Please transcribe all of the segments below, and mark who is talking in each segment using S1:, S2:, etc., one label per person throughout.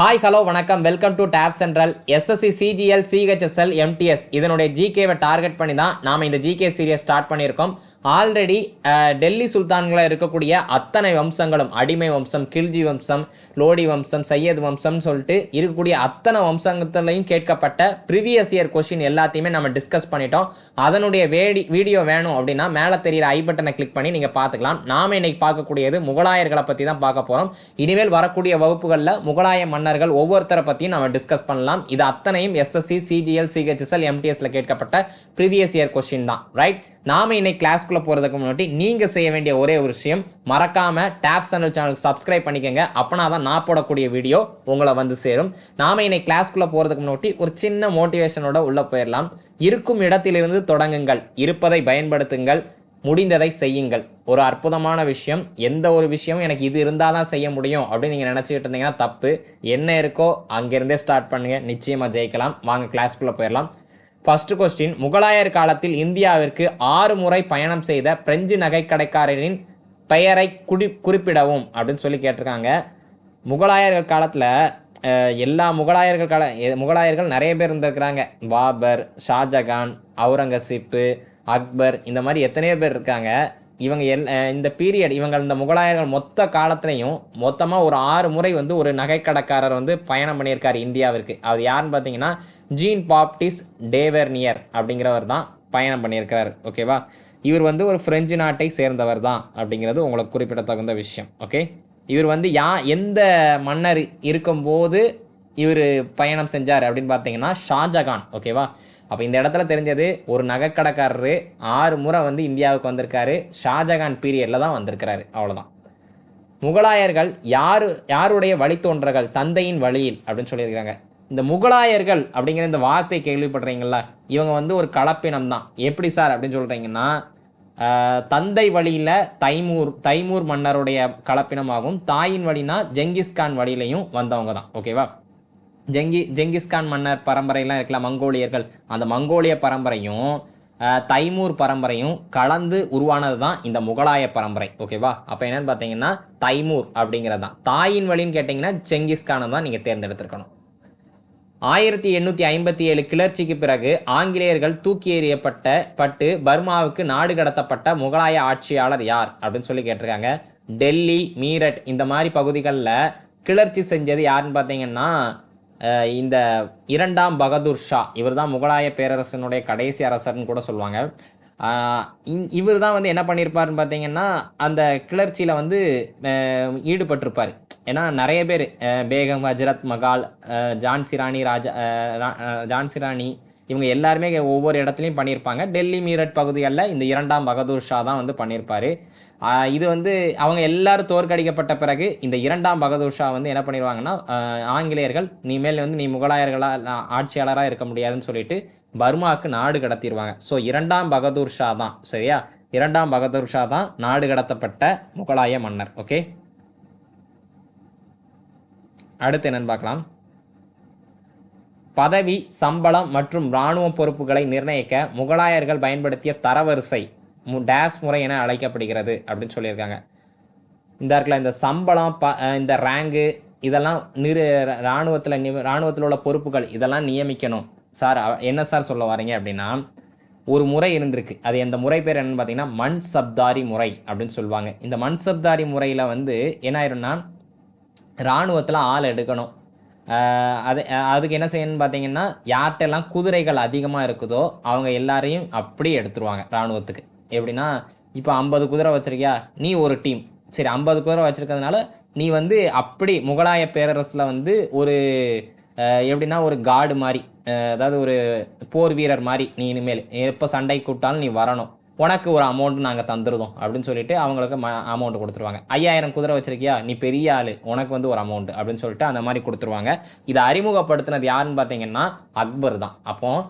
S1: Hi hello வணக்கம். Welcome to tab central SSC CGL CHSL MTS இதனுடைய ஜிகேவை target பண்ணி தான் நாம் இந்த ஜிகே சீரியஸ் ஸ்டார்ட் பண்ணியிருக்கோம். ஆல்ரெடி டெல்லி சுல்தான்களாக இருக்கக்கூடிய அத்தனை வம்சங்களும் அடிமை வம்சம் கில்ஜி வம்சம் லோடி வம்சம் சையத் வம்சம்னு சொல்லிட்டு இருக்கக்கூடிய அத்தனை வம்சங்கத்துலையும் கேட்கப்பட்ட ப்ரீவியஸ் இயர் கொஷின் எல்லாத்தையுமே நம்ம டிஸ்கஸ் பண்ணிட்டோம். அதனுடைய வேடி வீடியோ வேணும் அப்படின்னா மேலே தெரியிற ஐ பட்டனை கிளிக் பண்ணி நீங்கள் பார்த்துக்கலாம். நாம இன்னைக்கு பார்க்கக்கூடியது முகலாயர்களை பற்றி தான் பார்க்க போகிறோம் இனிமேல் வரக்கூடிய வகுப்புகளில் முகலாய மன்னர்கள் ஒவ்வொருத்தரை பற்றியும் நம்ம டிஸ்கஸ் பண்ணலாம். இது அத்தனையும் எஸ்எஸ்சி சிஜிஎல் சிஹெச்எஸ்எல் எம்டிஎஸ்ல கேட்கப்பட்ட ப்ரீவியஸ் இயர் கொஸ்டின் தான். ரைட் நாம இன்னைக்கு கிளாஸ்க்குள்ள போறதுக்கு முன்னாடி நீங்க செய்ய வேண்டிய ஒரே ஒரு விஷயம் மறக்காம டேப் சேனல் சேனலுக்கு சப்ஸ்கிரைப் பண்ணிக்கங்க. அப்போனா தான் நான் போடக்கூடிய வீடியோ உங்களை வந்து சேரும். நாம இன்னைக்கு கிளாஸ்க்குள்ள போறதுக்கு முன்னாடி ஒரு சின்ன மோட்டிவேஷனோட உள்ள போயிடலாம் இருக்கும் இடத்திலிருந்து தொடங்குங்கள். இருப்பதை பயன்படுத்துங்கள். முடிந்ததை செய்யுங்கள். ஒரு அற்புதமான விஷயம். எந்த ஒரு விஷயமும் எனக்கு இது இருந்தால் தான் செய்ய முடியும் அப்படின்னு நீங்கள் நினச்சிக்கிட்டு இருந்தீங்கன்னா தப்பு. என்ன இருக்கோ அங்கேருந்தே ஸ்டார்ட் பண்ணுங்க. நிச்சயமாக ஜெயிக்கலாம். வாங்க கிளாஸ்க்குள்ளே போயிடலாம் ஃபர்ஸ்ட் கொஸ்டின் முகலாயர் காலத்தில் இந்தியாவிற்கு ஆறு முறை பயணம் செய்த பிரெஞ்சு நகைக்கடைக்காரரின் பெயரை குடி குறிப்பிடவும் அப்படின்னு சொல்லி கேட்டிருக்காங்க. முகலாயர்கள் காலத்தில் எல்லா முகலாயர்கள் கால எ- முகலாயர்கள் நிறைய பேர் இருந்திருக்கிறாங்க. பாபர் ஷாஜகான் அவுரங்கசீப்பு அக்பர் இந்த மாதிரி எத்தனையோ பேர் இருக்காங்க. இவங்க எல் இந்த பீரியட் இவங்க இந்த முகலாயர்கள் மொத்த காலத்துலையும் மொத்தமாக ஒரு ஆறு முறை வந்து ஒரு நகைக்கடைக்காரர் வந்து பயணம் பண்ணியிருக்காரு இந்தியாவிற்கு. அது யாருன்னு பார்த்தீங்கன்னா ஜீன் பாப்டிஸ் டேவர்னியர் அப்படிங்கிறவர் தான் பயணம் பண்ணியிருக்கிறார். ஓகேவா இவர் வந்து ஒரு பிரெஞ்சு நாட்டை சேர்ந்தவர் தான் அப்படிங்கிறது உங்களுக்கு குறிப்பிடத்தகுந்த விஷயம். ஓகே இவர் வந்து யா எந்த மன்னர் இருக்கும்போது இவர் பயணம் செஞ்சார் அப்படின்னு பார்த்தீங்கன்னா ஷாஜகான். ஓகேவா அப்போ இந்த இடத்துல தெரிஞ்சது ஒரு நகைக்கடைக்காரரு ஆறு முறை வந்து இந்தியாவுக்கு வந்திருக்காரு. ஷாஜகான் பீரியடில் தான் வந்திருக்கிறாரு. அவ்வளோதான் முகலாயர்கள் யாரு யாருடைய வழித்தோன்றர்கள் தந்தையின் வழியில் அப்படின்னு சொல்லியிருக்காங்க. இந்த முகலாயர்கள் அப்படிங்கிற இந்த வார்த்தை கேள்விப்படுறீங்களா இவங்க வந்து ஒரு கலப்பினம் தான். எப்படி சார் அப்படின்னு சொல்கிறீங்கன்னா தந்தை வழியில் தைமூர் தைமூர் மன்னருடைய கலப்பினமாகும். தாயின் வழினா ஜெங்கிஸ்கான் வழியிலையும் வந்தவங்க தான். ஓகேவா? ஜெங்கி ஜெங்கிஸ்கான் மன்னர் பரம்பரையெல்லாம் இருக்கலாம் மங்கோலியர்கள். அந்த மங்கோலிய பரம்பரையும் தைமூர் பரம்பரையும் கலந்து உருவானது தான் இந்த முகலாய பரம்பரை. ஓகேவா அப்போ என்னென்னு பார்த்தீங்கன்னா தைமூர் அப்படிங்கிறது தான் தாயின் வழின்னு கேட்டிங்கன்னா ஜெங்கிஸ்கானை தான் நீங்கள் தேர்ந்தெடுத்திருக்கணும். ஆயிரத்தி எண்ணூற்றி ஐம்பத்தி ஏழு கிளர்ச்சிக்கு பிறகு ஆங்கிலேயர்கள் தூக்கி எறியப்பட்ட பட்டு பர்மாவுக்கு நாடு கடத்தப்பட்ட முகலாய ஆட்சியாளர் யார் அப்படின்னு சொல்லி கேட்டிருக்காங்க. டெல்லி மீரட் இந்த மாதிரி பகுதிகளில் கிளர்ச்சி செஞ்சது யாருன்னு பார்த்தீங்கன்னா இந்த இரண்டாம் பகதூர் ஷா இவர் தான் முகலாய பேரரசனுடைய கடைசி அரசர்னு கூட சொல்லுவாங்க. இவர் தான் வந்து என்ன பண்ணியிருப்பாருன்னு பார்த்தீங்கன்னா அந்த கிளர்ச்சியில் வந்து ஈடுபட்டிருப்பார். ஏன்னா நிறைய பேர் பேகம் ஹஜரத் மகால் ஜான்சிராணி ஜான்சி ராணி ராஜா ஜான்சிராணி ஜான்சி ராணி இவங்க எல்லாருமே ஒவ்வொரு இடத்துலையும் பண்ணியிருப்பாங்க டெல்லி மீரட் பகுதிகளில் இந்த இரண்டாம் பகதூர் ஷா தான் வந்து பண்ணியிருப்பார் இது வந்து அவங்க எல்லாரும் தோற்கடிக்கப்பட்ட பிறகு இந்த இரண்டாம் பகதூர் ஷா வந்து என்ன பண்ணிடுவாங்கன்னா ஆங்கிலேயர்கள் நீ மேல் வந்து நீ முகலாயர்களாக ஆட்சியாளராக இருக்க முடியாதுன்னு சொல்லிட்டு பர்மாவுக்கு நாடு கடத்திடுவாங்க. ஸோ இரண்டாம் பகதூர் ஷா தான் சரியா? இரண்டாம் பகதூர் ஷா தான் நாடு கடத்தப்பட்ட முகலாய மன்னர் ஓகே? அடுத்து என்னன்னு பார்க்கலாம். பதவி சம்பளம் மற்றும் இராணுவ பொறுப்புகளை நிர்ணயிக்க முகலாயர்கள் பயன்படுத்திய தரவரிசை. டேஸ் முறை என அழைக்கப்படுகிறது அப்படின்னு சொல்லியிருக்காங்க. இந்த இடத்துல இந்த சம்பளம் ப இந்த ரேங்கு இதெல்லாம் நிறு இராணுவத்தில் இராணுவத்தில் உள்ள பொறுப்புகள் இதெல்லாம் நியமிக்கணும். சார் என்ன சார் சொல்ல வரீங்க அப்படின்னா ஒரு முறை இருந்திருக்கு. அது எந்த முறை பேர் என்னன்னு பார்த்தீங்கன்னா மண் சப்தாரி முறை அப்படின்னு சொல்லுவாங்க. இந்த மண் சப்தாரி முறையில் வந்து என்ன ஆயிரும்னா இராணுவத்தில் ஆள் எடுக்கணும். அது அதுக்கு என்ன செய்யணும்னு பார்த்தீங்கன்னா யார்கிட்டெல்லாம் குதிரைகள் அதிகமாக இருக்குதோ அவங்க எல்லாரையும் அப்படியே எடுத்துருவாங்க இராணுவத்துக்கு எப்படின்னா இப்போ ஐம்பது குதிரை வச்சிருக்கியா? நீ ஒரு டீம் சரி ஐம்பது குதிரை வச்சிருக்கிறதுனால நீ வந்து அப்படி முகலாய பேரரசில் வந்து ஒரு எப்படின்னா ஒரு காடு மாதிரி அதாவது ஒரு போர் வீரர் மாதிரி நீ இனிமேல். எப்போ சண்டை கூப்பிட்டாலும் நீ வரணும். உனக்கு ஒரு அமௌண்ட் நாங்கள் தந்துருதோம் அப்படின்னு சொல்லிட்டு அவங்களுக்கு ம அமௌண்ட் கொடுத்துருவாங்க. ஐயாயிரம் குதிரை வச்சிருக்கியா? நீ பெரிய ஆள் உனக்கு வந்து ஒரு அமௌண்ட் அப்படின்னு சொல்லிட்டு அந்த மாதிரி கொடுத்துருவாங்க. இதை அறிமுகப்படுத்தினது யாருன்னு பார்த்தீங்கன்னா அக்பர் தான். அப்போது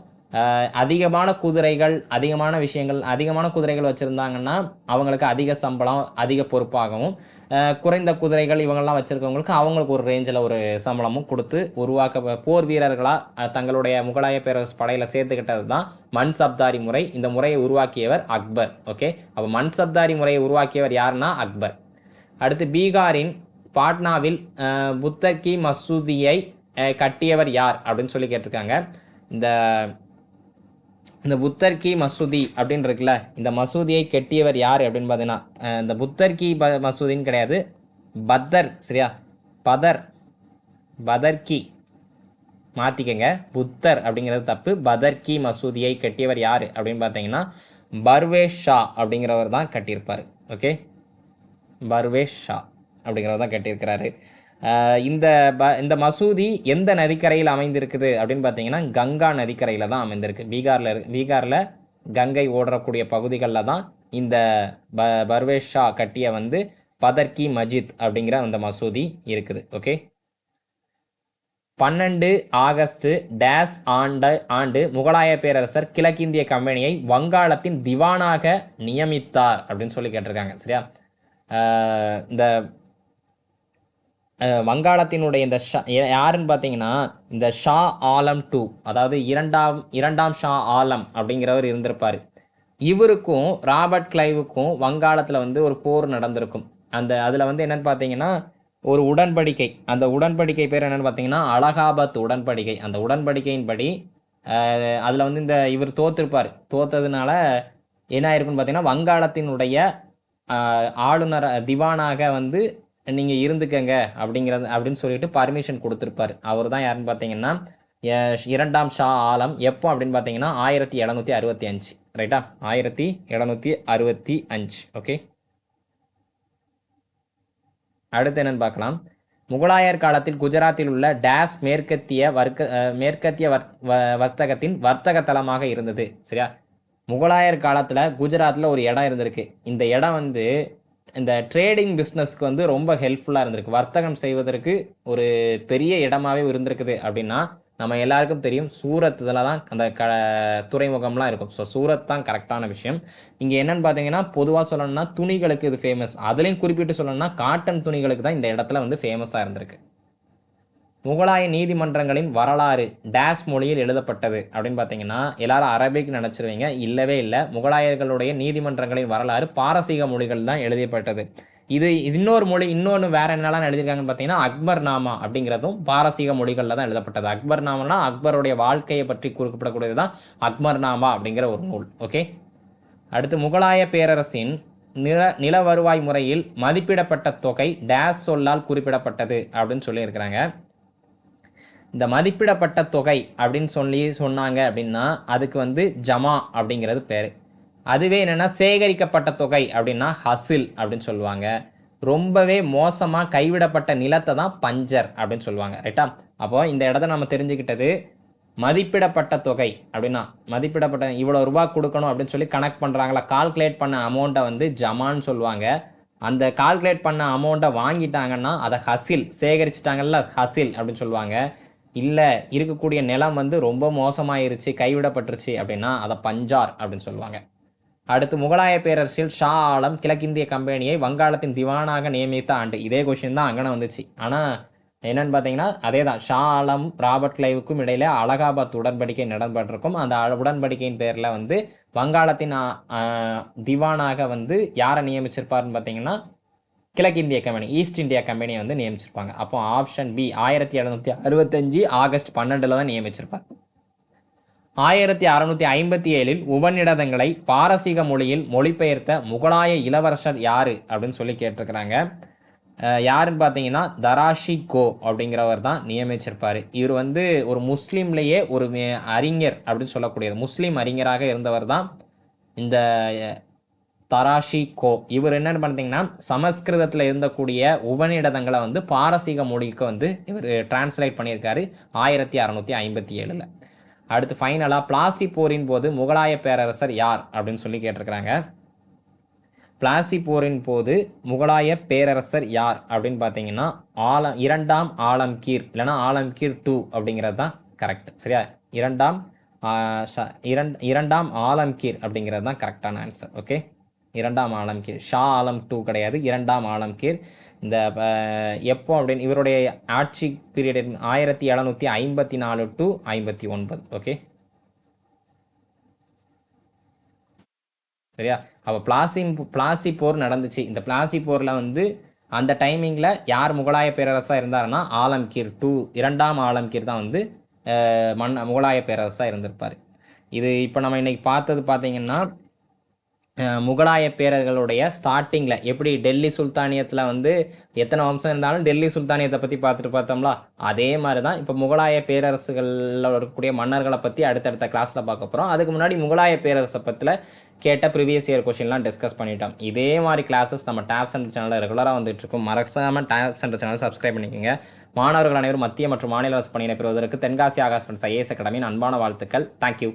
S1: அதிகமான குதிரைகள் அதிகமான விஷயங்கள் அதிகமான குதிரைகள் வச்சுருந்தாங்கன்னா அவங்களுக்கு அதிக சம்பளம் அதிக பொறுப்பாகவும் குறைந்த குதிரைகள் இவங்கெல்லாம் வச்சுருக்கவங்களுக்கு அவங்களுக்கு ஒரு ரேஞ்சில் ஒரு சம்பளமும் கொடுத்து உருவாக்க போர் வீரர்களாக தங்களுடைய முகலாய பேரரசு படையில் சேர்த்துக்கிட்டது தான் மண் சப்தாரி முறை. இந்த முறையை உருவாக்கியவர் அக்பர் ஓகே அப்போ மண் சப்தாரி முறையை உருவாக்கியவர் யாருன்னா அக்பர். அடுத்து பீகாரின் பாட்னாவில் புத்தர் கி மசூதியை கட்டியவர் யார் அப்படின்னு சொல்லி கேட்டிருக்காங்க. இந்த இந்த புத்தர் கி மசூதி அப்படின்னு இருக்குல்ல இந்த மசூதியை கட்டியவர் யார் அப்படின்னு பார்த்தீங்கன்னா இந்த புத்தர் கி ப மசூதின்னு கிடையாது பத்தர் சரியா? பதர். பதர் கி. மாற்றிக்கங்க புத்தர் அப்படிங்கிறது தப்பு. பதர் கி மசூதியை கட்டியவர் யார் அப்படின்னு பார்த்தீங்கன்னா பர்வேஷ் ஷா அப்படிங்கிறவர் தான் கட்டியிருப்பார். ஓகே? பர்வேஷ் ஷா அப்படிங்கிறவர் தான் கட்டியிருக்கிறாரு. இந்த ப இந்த மசூதி எந்த நதிக்கரையில் அமைந்திருக்குது அப்படின்னு பார்த்தீங்கன்னா கங்கா நதிக்கரையில் தான் அமைந்திருக்கு. பீகாரில் இரு பீகாரில் கங்கை ஓடக்கூடிய பகுதிகளில் தான் இந்த ப பர்வேஷ் ஷா கட்டிய வந்து பதர்கி மஜித் அப்படிங்கிற அந்த மசூதி இருக்குது. ஓகே? பன்னெண்டு ஆகஸ்ட் டேஸ் ஆண்டு ஆண்டு முகலாய பேரரசர் கிழக்கிந்திய கம்பெனியை வங்காளத்தின் திவானாக நியமித்தார் அப்படின்னு சொல்லி கேட்டிருக்காங்க. சரியா? இந்த வங்காளத்தினுடைய இந்த ஷா யாருன்னு பார்த்தீங்கன்னா இந்த ஷா ஆலம் டூ அதாவது இரண்டாம் இரண்டாம் ஷா ஆலம் அப்படிங்கிறவர் இருந்திருப்பார். இவருக்கும் ராபர்ட் கிளைவுக்கும் வங்காளத்தில் வந்து ஒரு போர் நடந்திருக்கும். அந்த அதில் வந்து என்னன்னு பார்த்தீங்கன்னா ஒரு உடன்படிக்கை. அந்த உடன்படிக்கை பேர் என்னென்னு பார்த்தீங்கன்னா அலகாபாத் உடன்படிக்கை. அந்த உடன்படிக்கையின்படி அதில் வந்து இந்த இவர் தோத்திருப்பார். தோத்ததுனால என்ன ஆயிருக்குன்னு பார்த்தீங்கன்னா வங்காளத்தினுடைய ஆளுநர் திவானாக வந்து நீங்கள் இருந்துக்கங்க அப்படிங்கிறது அப்படின்னு சொல்லிட்டு பர்மிஷன் கொடுத்துருப்பாரு. அவர் தான் யாருன்னு பார்த்தீங்கன்னா இரண்டாம் ஷா ஆலம் எப்போ அப்படின்னு பார்த்தீங்கன்னா ஆயிரத்தி எழுநூற்றி அறுபத்தி அஞ்சு. ரைட்டா ஆயிரத்தி எழுநூற்றி அறுபத்தி அஞ்சு. ஓகே அடுத்து என்னன்னு பார்க்கலாம். முகலாயர் காலத்தில் குஜராத்தில் உள்ள டேஸ் மேற்கத்திய வர்க்க மேற்கத்திய வ- வர்த்தகத்தின் வர்த்தக தலமாக இருந்தது. சரியா? முகலாயர் காலத்தில் குஜராத்தில் ஒரு இடம் இருந்திருக்கு. இந்த இடம் வந்து இந்த ட்ரேடிங் பிஸ்னஸ்க்கு வந்து ரொம்ப ஹெல்ப்ஃபுல்லாக இருந்திருக்கு. வர்த்தகம் செய்வதற்கு ஒரு பெரிய இடமாவே இருந்திருக்குது அப்படின்னா நம்ம எல்லாருக்கும் தெரியும் சூரத் இதில் தான் அந்த க துறைமுகம்லாம் இருக்கும். ஸோ சூரத் தான் கரெக்டான விஷயம். இங்கே என்னென்னு பார்த்தீங்கன்னா பொதுவாக சொல்லணும்னா துணிகளுக்கு இது ஃபேமஸ் அதுலேயும் குறிப்பிட்டு சொல்லணும்னா காட்டன் துணிகளுக்கு தான் இந்த இடத்துல வந்து ஃபேமஸாக இருந்திருக்கு. முகலாய நீதிமன்றங்களின் வரலாறு டேஸ் மொழியில் எழுதப்பட்டது அப்படின்னு பார்த்தீங்கன்னா எல்லாரும் அரபிக் நினச்சிருவீங்க. இல்லவே இல்லை. முகலாயர்களுடைய நீதிமன்றங்களின் வரலாறு பாரசீக மொழிகள் தான் எழுதப்பட்டது. இது இன்னொரு மொழி இன்னொன்று வேற என்னெல்லாம் எழுதியிருக்காங்கன்னு பார்த்தீங்கன்னா அக்பர் நாமா அப்படிங்கிறதும் பாரசீக மொழிகளில் தான் எழுதப்பட்டது. அக்பர் நாமனா அக்பருடைய வாழ்க்கையை பற்றி குறிப்பிடக்கூடியது தான் அக்பர் நாமா அப்படிங்கிற ஒரு நூல். ஓகே? அடுத்து முகலாய பேரரசின் நில நில வருவாய் முறையில் மதிப்பிடப்பட்ட தொகை டேஸ் சொல்லால் குறிப்பிடப்பட்டது அப்படின்னு சொல்லியிருக்கிறாங்க. இந்த மதிப்பிடப்பட்ட தொகை அப்படின்னு சொல்லி சொன்னாங்க அப்படின்னா அதுக்கு வந்து ஜமா அப்படிங்கிறது பேர். அதுவே என்னென்னா சேகரிக்கப்பட்ட தொகை அப்படின்னா ஹசில் அப்படின்னு சொல்லுவாங்க. ரொம்பவே மோசமாக கைவிடப்பட்ட நிலத்தை தான் பஞ்சர் அப்படின்னு சொல்லுவாங்க ரைட்டா அப்போ இந்த இடத்த நம்ம தெரிஞ்சுக்கிட்டது மதிப்பிடப்பட்ட தொகை அப்படின்னா மதிப்பிடப்பட்ட இவ்வளோ ரூபா கொடுக்கணும் அப்படின்னு சொல்லி கணக்கு பண்ணுறாங்களா கால்குலேட் பண்ண அமௌண்ட்டை வந்து ஜமான்னு சொல்லுவாங்க. அந்த கால்குலேட் பண்ண அமௌண்ட்டை வாங்கிட்டாங்கன்னா அதை ஹசில் சேகரிச்சிட்டாங்கல்ல ஹசில் அப்படின்னு சொல்லுவாங்க. இல்லை இருக்கக்கூடிய நிலம் வந்து ரொம்ப மோசமாயிருச்சு கைவிடப்பட்டுருச்சு அப்படின்னா அதை பஞ்சார் அப்படின்னு சொல்லுவாங்க. அடுத்து முகலாய பேரரசில் ஷா ஆலம் கிழக்கிந்திய கம்பெனியை வங்காளத்தின் திவானாக நியமித்த ஆண்டு. இதே கொஷின் தான் அங்கன வந்துச்சு. ஆனால் என்னன்னு பார்த்தீங்கன்னா அதே தான் ஷா ஆலம் ராபர்ட் லைவுக்கும் இடையில அலகாபாத் உடன்படிக்கை நடைபெற்றிருக்கும். அந்த உடன்படிக்கையின் பேரில் வந்து வங்காளத்தின் திவானாக வந்து யாரை நியமிச்சிருப்பாருன்னு பார்த்தீங்கன்னா கிழக்கிந்திய கம்பெனி ஈஸ்ட் இந்தியா கம்பெனியை வந்து நியமிச்சிருப்பாங்க. அப்போ ஆப்ஷன் பி ஆயிரத்தி எழுநூற்றி அறுபத்தஞ்சு ஆகஸ்ட் பன்னெண்டில் தான் நியமிச்சிருப்பார் ஆயிரத்தி அறுநூத்தி ஐம்பத்தி ஏழில் உபநிடதங்களை பாரசீக மொழியில் மொழிபெயர்த்த முகலாய இளவரசர் யாரு அப்படின்னு சொல்லி கேட்டிருக்கிறாங்க. யாருன்னு பார்த்தீங்கன்னா தராஷி கோ அப்படிங்கிறவர் தான் நியமிச்சிருப்பார். இவர் வந்து ஒரு முஸ்லீம்லேயே ஒரு அறிஞர் அப்படின்னு சொல்லக்கூடியது முஸ்லீம் அறிஞராக இருந்தவர் தான் இந்த தராஷி கோ. இவர் என்னென்னு பார்த்தீங்கன்னா சமஸ்கிருதத்தில் இருந்தக்கூடிய உபநிடதங்களை வந்து பாரசீக மொழிக்கு வந்து இவர் டிரான்ஸ்லேட் பண்ணியிருக்காரு ஆயிரத்தி அறநூற்றி ஐம்பத்தி ஏழில். அடுத்து ஃபைனலாக பிளாசி போரின் போது முகலாய பேரரசர் யார் அப்படின்னு சொல்லி கேட்டிருக்கிறாங்க. பிளாசி போரின் போது முகலாய பேரரசர் யார் அப்படின்னு பார்த்தீங்கன்னா ஆலம் இரண்டாம் ஆலம்கீர் இல்லைன்னா ஆலம்கீர் டூ அப்படிங்கிறது தான் கரெக்ட் சரியா? இரண்டாம் இரண்டாம் ஆலம்கீர் அப்படிங்கிறது தான் கரெக்டான ஆன்சர் ஓகே இரண்டாம் ஆலம்கீர் ஷா ஆலம் டூ கிடையாது இரண்டாம் ஆலம்கீர் இந்த எப்போ அப்படின்னு இவருடைய ஆட்சி பீரியட் ஆயிரத்தி எழுநூற்றி ஐம்பத்தி நாலு டு ஐம்பத்தி ஒன்பது ஓகே சரியா? அப்போ பிளாசி பிளாசி போர் நடந்துச்சு. இந்த பிளாசி போரில் வந்து அந்த டைமிங்கில் யார் முகலாய பேரரசாக இருந்தாருன்னா ஆலம்கீர் டூ இரண்டாம் ஆலம்கீர் தான் வந்து அஹ், மன்ன முகலாய பேரரசாக இருந்திருப்பார். இது இப்போ நம்ம இன்றைக்கி பார்த்தது பார்த்தீங்கன்னா முகலாய பேரர்களுடைய ஸ்டார்டிங்கில் எப்படி டெல்லி சுல்தானியத்தில் வந்து எத்தனை வம்சம் இருந்தாலும் டெல்லி சுல்தானியத்தை பற்றி பார்த்துட்டு பார்த்தோம்ல? அதே மாதிரி தான் இப்போ முகலாய பேரரசுகளில் இருக்கக்கூடிய மன்னர்களை பற்றி அடுத்தடுத்த கிளாஸில் பார்க்க போகிறோம் அதுக்கு முன்னாடி முகலாய பேரரசை பற்றில கேட்ட ப்ரீவியஸ் இயர் கொஷின்லாம் டிஸ்கஸ் பண்ணிட்டோம். இதே மாதிரி கிளாஸஸ் நம்ம டேப் சென்டர் சேனலில் ரெகுலராக வந்துட்டு இருக்கும். மறக்காம டேப் சென்டர் சேனல் சப்ஸ்கிரைப் பண்ணிக்கோங்க. மாணவர்கள் அனைவரும் மத்திய மற்றும் மாநில அரசு பணியினை பெறுவதற்கு தென்காசி ஆகாஷ் ஐஏஎஸ் அகாடமியின் அன்பான வாழ்த்துக்கள். தேங்க்யூ